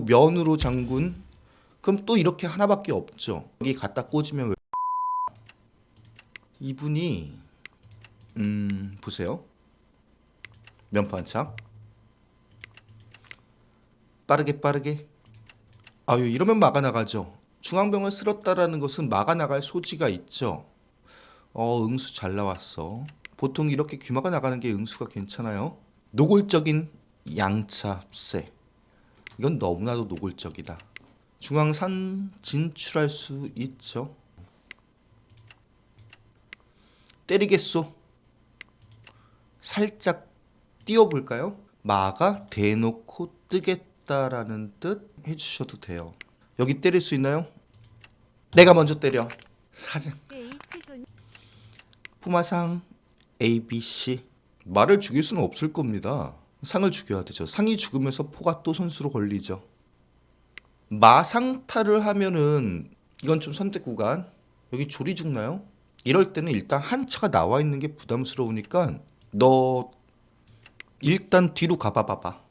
면으로 장군 그럼 또 이렇게 하나밖에 없죠. 여기 갖다 꽂으면 왜 이분이 음 보세요. 면판착 빠르게 빠르게 아유 이러면 막아 나가죠. 중앙병을 쓸었다라는 것은 막아 나갈 소지가 있죠. 어 응수 잘 나왔어. 보통 이렇게 귀마가 나가는 게 응수가 괜찮아요. 노골적인 양차세. 이건 너무나도 노골적이다. 중앙산 진출할 수 있죠. 때리겠소. 살짝 띄워볼까요? 마가 대놓고 뜨겠다라는 뜻 해주셔도 돼요. 여기 때릴 수 있나요? 내가 먼저 때려. 사장. CH존 푸마상 A, B, C 말을 죽일 수는 없을 겁니다. 상을 죽여야 되죠. 상이 죽으면서 포가 또 선수로 걸리죠. 마상타를 하면은 이건 좀 선택 구간. 여기 조리 죽나요? 이럴 때는 일단 한 차가 나와 있는 게 부담스러우니까 너 일단 뒤로 가봐 봐봐.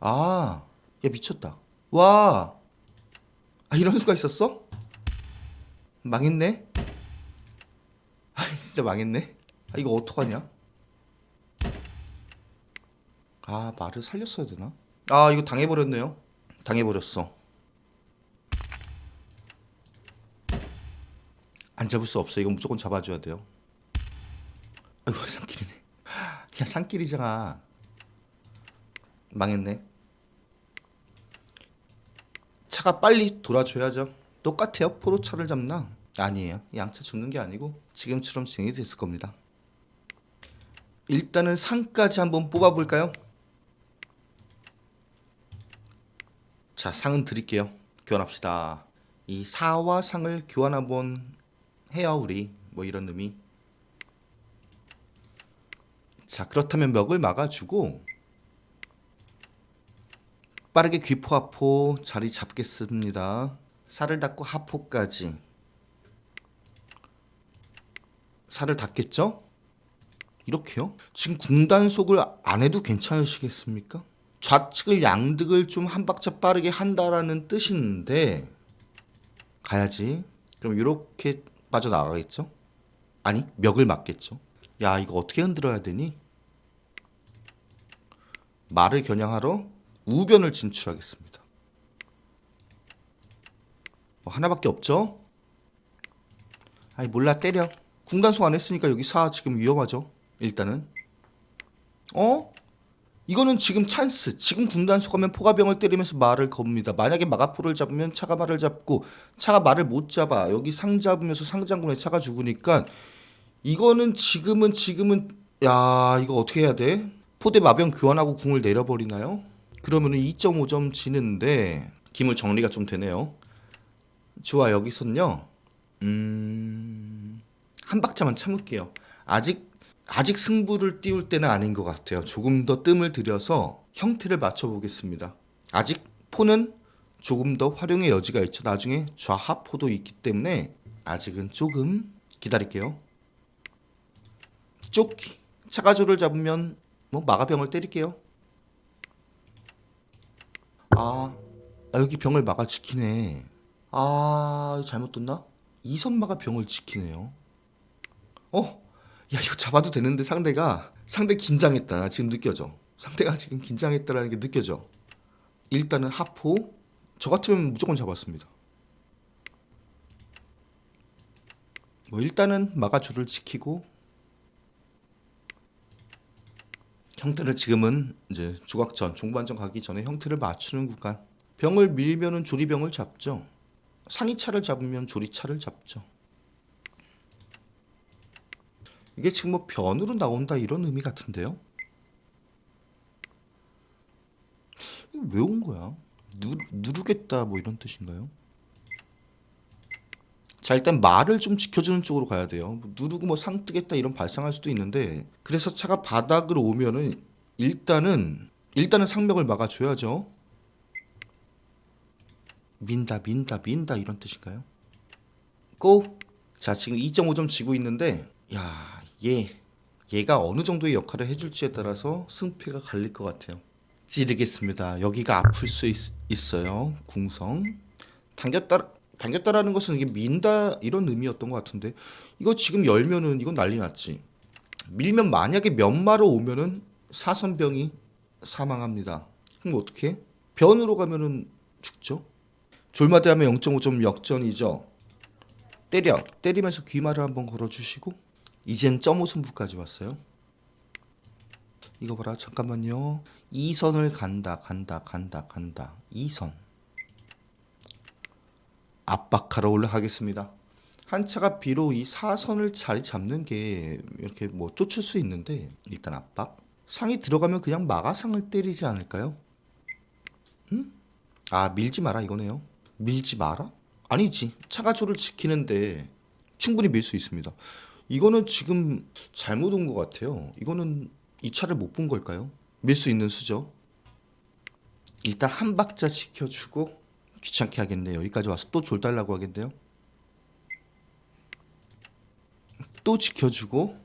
아, 야 미쳤다. 와, 아 이런 수가 있었어? 망했네. 아 진짜 망했네. 아 이거 어떡하냐? 아 말을 살렸어야 되나? 아 이거 당해버렸네요. 당해버렸어. 안 잡을 수 없어. 이건 무조건 잡아줘야 돼요. 아이고 산길이네. 야 산길이잖아. 망했네. 차가 빨리 돌아줘야죠. 똑같아요. 포로차를 잡나? 아니에요. 양차 죽는 게 아니고 지금처럼 진행이 됐을 겁니다. 일단은 상까지 한번 뽑아볼까요? 자, 상은 드릴게요. 교환합시다. 이 사와 상을 교환 한번 해요, 우리. 뭐 이런 의미. 자, 그렇다면 멱을 막아주고 빠르게 귀포 하포 자리 잡겠습니다. 살을 닫고 하포까지 살을 닫겠죠? 이렇게요? 지금 궁단 속을 안 해도 괜찮으시겠습니까? 좌측을 양득을 좀 한 박자 빠르게 한다라는 뜻인데 가야지. 그럼 이렇게 빠져나가겠죠? 아니 멱을 맞겠죠? 야 이거 어떻게 흔들어야 되니? 말을 겨냥하러 우변을 진출하겠습니다. 뭐 하나밖에 없죠? 아이 몰라 때려. 궁단속 안 했으니까 여기 사 지금 위험하죠. 일단은 어? 이거는 지금 찬스. 지금 궁단속 하면 포가병을 때리면서 말을 겁니다. 만약에 마가포를 잡으면 차가 말을 잡고 차가 말을 못 잡아. 여기 상 잡으면서 상장군의 차가 죽으니까 이거는 지금은 지금은 야 이거 어떻게 해야 돼? 포대 마병 교환하고 궁을 내려버리나요? 그러면은 2.5점 지는데 기물 정리가 좀 되네요. 좋아 여기선요. 음... 한 박자만 참을게요. 아직 아직 승부를 띄울 때는 아닌 것 같아요. 조금 더 뜸을 들여서 형태를 맞춰 보겠습니다. 아직 포는 조금 더 활용의 여지가 있죠. 나중에 좌하포도 있기 때문에 아직은 조금 기다릴게요. 쫓기 차가조를 잡으면 뭐 마가병을 때릴게요. 아, 아, 여기 병을 막아 지키네. 아 잘못 뒀나? 이선마가 병을 지키네요. 어? 야 이거 잡아도 되는데 상대가 상대 긴장했다. 나 지금 느껴져. 상대가 지금 긴장했다라는 게 느껴져. 일단은 하포 저 같으면 무조건 잡았습니다. 뭐 일단은 마가조를 지키고 형태를 지금은 이제 조각전 종반전 가기 전에 형태를 맞추는 구간 병을 밀면은 조리병을 잡죠 상이차를 잡으면 조리차를 잡죠 이게 지금 뭐 변으로 나온다 이런 의미 같은데요 왜 온 거야 누, 누르겠다 뭐 이런 뜻인가요 자 일단 말을 좀 지켜주는 쪽으로 가야 돼요. 뭐 누르고 뭐 상 뜨겠다 이런 발상할 수도 있는데 그래서 차가 바닥으로 오면은 일단은 일단은 상벽을 막아줘야죠. 민다 민다 민다 이런 뜻인가요? 고! 자 지금 2.5점 지고 있는데 야 얘 얘가 어느 정도의 역할을 해줄지에 따라서 승패가 갈릴 것 같아요. 찌르겠습니다. 여기가 아플 수 있, 있어요. 궁성. 당겼다 당겼다라는 것은 이게 민다 이런 의미였던 것 같은데 이거 지금 열면은 이건 난리 났지. 밀면 만약에 면마로 오면은 사선병이 사망합니다. 그럼 어떻게? 변으로 가면은 죽죠. 졸마대하면 0.5점 역전이죠. 때려 때리면서 귀마를 한번 걸어주시고 이젠 점오 승부까지 왔어요. 이거 봐라 잠깐만요. 2선을 간다 간다 간다 간다 2선 압박하러 올라가겠습니다. 한 차가 비록 이 4선을 자리 잡는 게 이렇게 뭐 쫓을 수 있는데 일단 압박 상이 들어가면 그냥 마가상을 때리지 않을까요? 음? 아 밀지 마라 이거네요. 밀지 마라? 아니지 차가 저를 지키는데 충분히 밀 수 있습니다. 이거는 지금 잘못 온 것 같아요. 이거는 이 차를 못 본 걸까요? 밀 수 있는 수죠. 일단 한 박자 지켜주고 귀찮게 하겠네요. 여기까지 와서 또 졸달라고 하겠네요. 또 지켜주고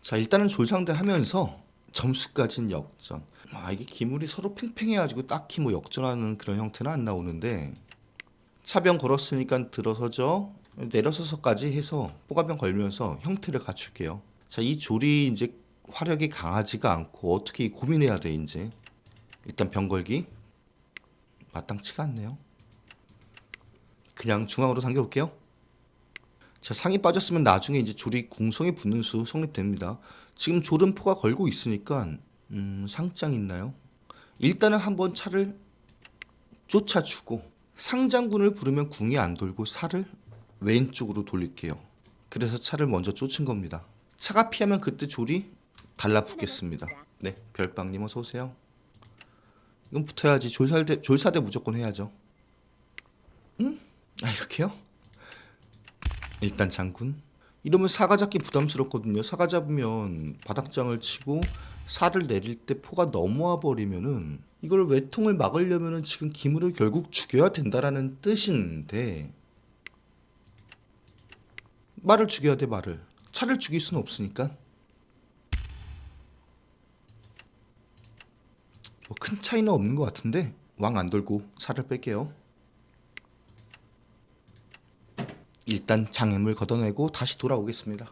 자 일단은 졸상대 하면서 점수까지는 역전. 아 이게 기물이 서로 팽팽해가지고 딱히 뭐 역전하는 그런 형태는 안 나오는데 차병 걸었으니까 들어서죠. 내려서서까지 해서 뽀가병 걸면서 형태를 갖출게요. 자, 이 조리 이제 화력이 강하지가 않고 어떻게 고민해야 돼 이제. 일단 병 걸기 마땅치가 않네요. 그냥 중앙으로 당겨볼게요. 자, 상이 빠졌으면 나중에 이제 조리 궁성에 붙는 수 성립됩니다. 지금 졸은 포가 걸고 있으니까 음, 상장 있나요? 일단은 한번 차를 쫓아주고 상장군을 부르면 궁이 안 돌고 살을 왼쪽으로 돌릴게요. 그래서 차를 먼저 쫓은 겁니다. 차가 피하면 그때 조리 달라붙겠습니다. 네, 별빵님 어서 오세요. 이건 붙어야지. 졸사대 졸사대 무조건 해야죠. 응? 아 이렇게요? 일단 장군. 이러면 사가 잡기 부담스럽거든요. 사가 잡으면 바닥장을 치고 살을 내릴 때 포가 넘어와 버리면은 이걸 외통을 막으려면은 지금 기물을 결국 죽여야 된다라는 뜻인데 말을 죽여야 돼 말을. 차를 죽일 수는 없으니까. 뭐 큰 차이는 없는 것 같은데 왕 안 돌고 살을 뺄게요. 일단 장애물 걷어내고 다시 돌아오겠습니다.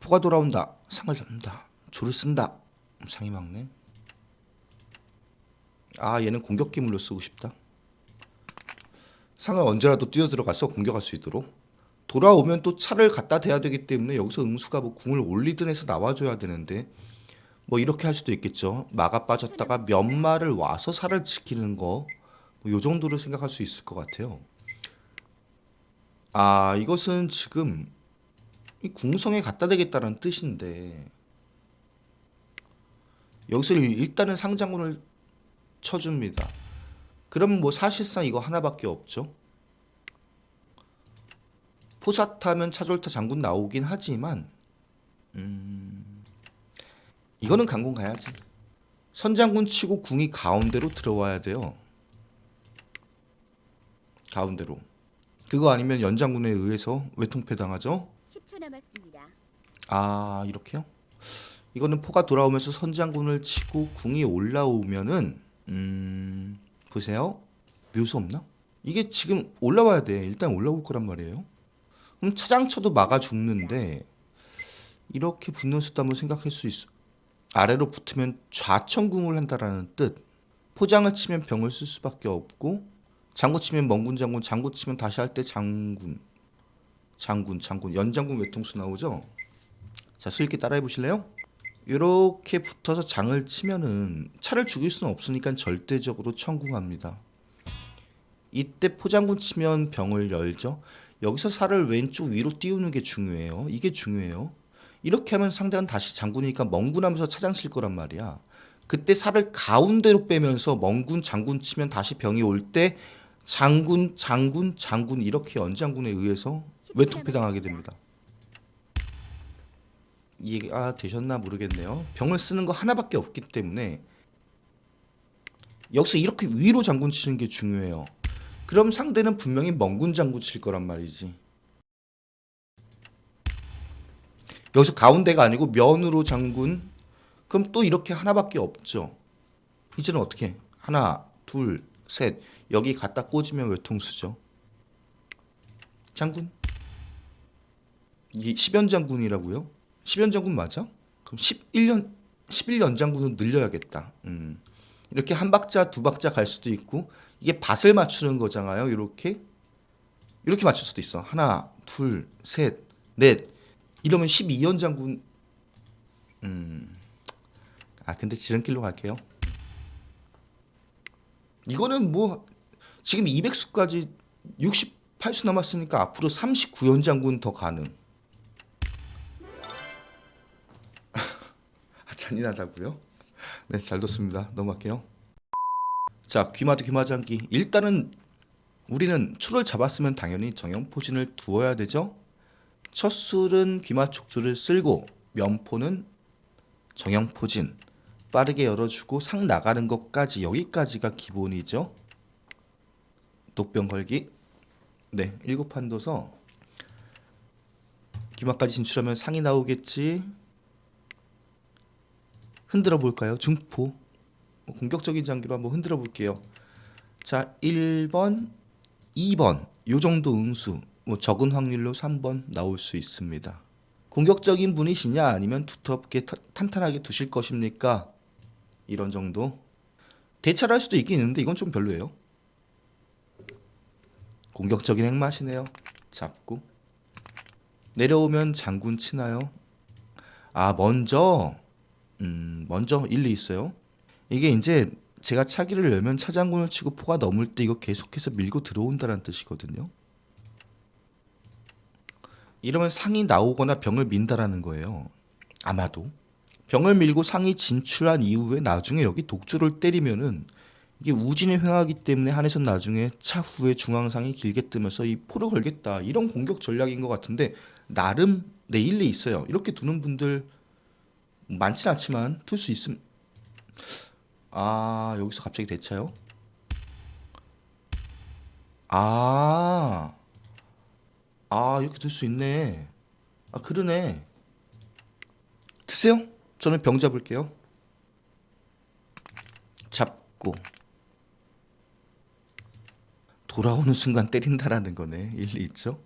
포가 돌아온다. 상을 잡는다. 조를 쓴다. 상이 막네. 아 얘는 공격 기물로 쓰고 싶다 상을 언제라도 뛰어들어가서 공격할 수 있도록 돌아오면 또 차를 갖다 대야 되기 때문에 여기서 응수가 뭐 궁을 올리든 해서 나와줘야 되는데 뭐 이렇게 할 수도 있겠죠 마가 빠졌다가 면마를 와서 살을 지키는 거요 뭐 정도로 생각할 수 있을 것 같아요 아 이것은 지금 이 궁성에 갖다 대겠다는 뜻인데 여기서 일- 일단은 상장군을 쳐줍니다. 그럼 뭐 사실상 이거 하나밖에 없죠. 포사타면 차졸타 장군 나오긴 하지만 음 이거는 강공 가야지. 선장군 치고 궁이 가운데로 들어와야 돼요. 가운데로. 그거 아니면 연장군에 의해서 외통패 당하죠. 10초 남았습니다. 아 이렇게요? 이거는 포가 돌아오면서 선장군을 치고 궁이 올라오면은 음 보세요. 묘수 없나? 이게 지금 올라와야 돼. 일단 올라올 거란 말이에요. 그럼 차장쳐도 막아 죽는데 이렇게 붙는 수도 한번 생각할 수 있어. 아래로 붙으면 좌천궁을 한다라는 뜻. 포장을 치면 병을 쓸 수밖에 없고 장구 치면 멍군 장군 장구 치면 다시 할 때 장군. 장군 장군. 연장군 외통수 나오죠? 자, 수익기 따라해 보실래요? 이렇게 붙어서 장을 치면은 차를 죽일 수는 없으니까 절대적으로 천궁합니다. 이때 포장군 치면 병을 열죠. 여기서 살을 왼쪽 위로 띄우는 게 중요해요. 이게 중요해요. 이렇게 하면 상대는 다시 장군이니까 멍군하면서 차장 칠 거란 말이야. 그때 살을 가운데로 빼면서 멍군 장군 치면 다시 병이 올 때 장군 장군 장군 이렇게 연장군에 의해서 외통패 당하게 됩니다. 이해가 되셨나 모르겠네요. 병을 쓰는 거 하나밖에 없기 때문에 여기서 이렇게 위로 장군 치는 게 중요해요. 그럼 상대는 분명히 멍군 장군 칠 거란 말이지. 여기서 가운데가 아니고 면으로 장군. 그럼 또 이렇게 하나밖에 없죠. 이제는 어떻게? 하나, 둘, 셋. 여기 갖다 꽂으면 외통수죠. 장군. 이 10연 장군이라고요? 10연 장군 맞아? 그럼 11년 11연 장군은 늘려야겠다. 음. 이렇게 한 박자 두 박자 갈 수도 있고 이게 밭을 맞추는 거잖아요. 이렇게 이렇게 맞출 수도 있어. 하나, 둘, 셋, 넷. 이러면 12연 장군 음. 아, 근데 지름길로 갈게요. 이거는 뭐 지금 200수까지 68수 남았으니까 앞으로 39연 장군 더 가능. 잔인하다고요? 네, 잘 뒀습니다. 넘어갈게요. 자, 귀마도 귀마장기. 일단은 우리는 초를 잡았으면 당연히 정형 포진을 두어야 되죠. 첫 술은 귀마 촉수를 쓸고 면포는 정형 포진 빠르게 열어주고 상 나가는 것까지 여기까지가 기본이죠. 독병 걸기. 네, 일곱 판 둬서 귀마까지 진출하면 상이 나오겠지. 흔들어 볼까요? 중포. 뭐 공격적인 장기로 한번 흔들어 볼게요. 자, 1번, 2번. 요 정도 응수. 뭐 적은 확률로 3번 나올 수 있습니다. 공격적인 분이시냐 아니면 두텁게 타- 탄탄하게 두실 것입니까? 이런 정도. 대차를 할 수도 있긴 있는데 이건 좀 별로예요. 공격적인 행맛이네요. 잡고 내려오면 장군 치나요? 아 먼저 음 먼저 일리 있어요. 이게 이제 제가 차기를 열면 차장군을 치고 포가 넘을 때 이거 계속해서 밀고 들어온다는 뜻이거든요. 이러면 상이 나오거나 병을 민다라는 거예요. 아마도 병을 밀고 상이 진출한 이후에 나중에 여기 독주를 때리면은 이게 우진의 횡하기 때문에 한해선 나중에 차후에 중앙상이 길게 뜨면서 이 포를 걸겠다 이런 공격 전략인 것 같은데 나름 내 일리 있어요. 이렇게 두는 분들 많진 않지만 둘수 있음. 아 여기서 갑자기 대차요? 아, 아 이렇게 둘수 있네. 아 그러네. 드세요. 저는 병 잡을게요. 잡고 돌아오는 순간 때린다라는 거네. 일리 있죠?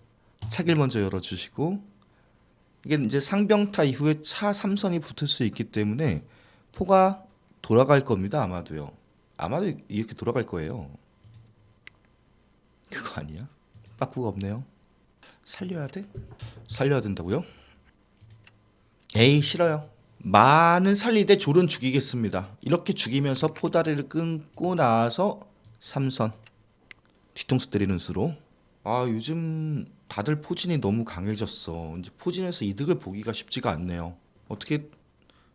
차길 먼저 열어주시고 이게 이제 상병타 이후에 차 3선이 붙을 수 있기 때문에 포가 돌아갈 겁니다. 아마도요. 아마도 이렇게 돌아갈 거예요. 그거 아니야? 빠꾸가 없네요. 살려야 돼? 살려야 된다고요? 에이 싫어요. 많은 살리되 졸은 죽이겠습니다. 이렇게 죽이면서 포다리를 끊고 나서 삼선 뒤통수 때리는 수로. 아 요즘 다들 포진이 너무 강해졌어. 이제 포진에서 이득을 보기가 쉽지가 않네요. 어떻게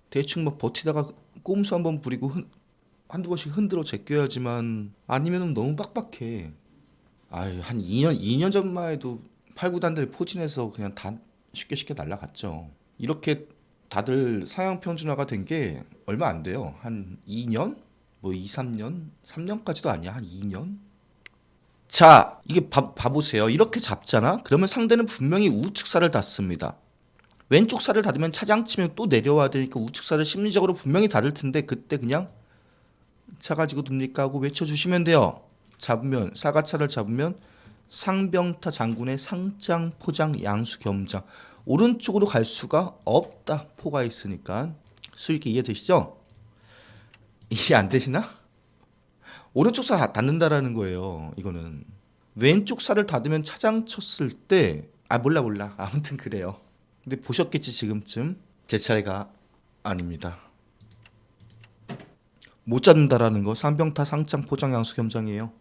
대충 막 버티다가 꼼수 한번 부리고 흔, 한두 번씩 흔들어 제껴야지만 아니면은 너무 빡빡해. 아유 한 2년 2년 전만 해도 8, 9단들 포진해서 그냥 다 쉽게 쉽게 날라갔죠. 이렇게 다들 상향 평준화가 된 게 얼마 안 돼요. 한 2년? 뭐 2, 3년? 3년까지도 아니야. 한 2년? 자, 이게 봐, 봐보세요. 이렇게 잡잖아? 그러면 상대는 분명히 우측 살을 닫습니다. 왼쪽 살을 닫으면 차장 치면 또 내려와야 되니까 우측 살을 심리적으로 분명히 닫을 텐데 그때 그냥 차 가지고 둡니까 하고 외쳐주시면 돼요. 잡으면 사가차를 잡으면 상병타 장군의 상장 포장 양수 겸장 오른쪽으로 갈 수가 없다 포가 있으니까 수익이 이해되시죠? 이해 안 되시나? 오른쪽 살 닫는다라는 거예요. 이거는 왼쪽 살을 닫으면 차장 쳤을 때 아 몰라 몰라 아무튼 그래요. 근데 보셨겠지 지금쯤 제 차례가 아닙니다. 못 잡는다라는 거 상병타 상장 포장 양수 겸장이에요.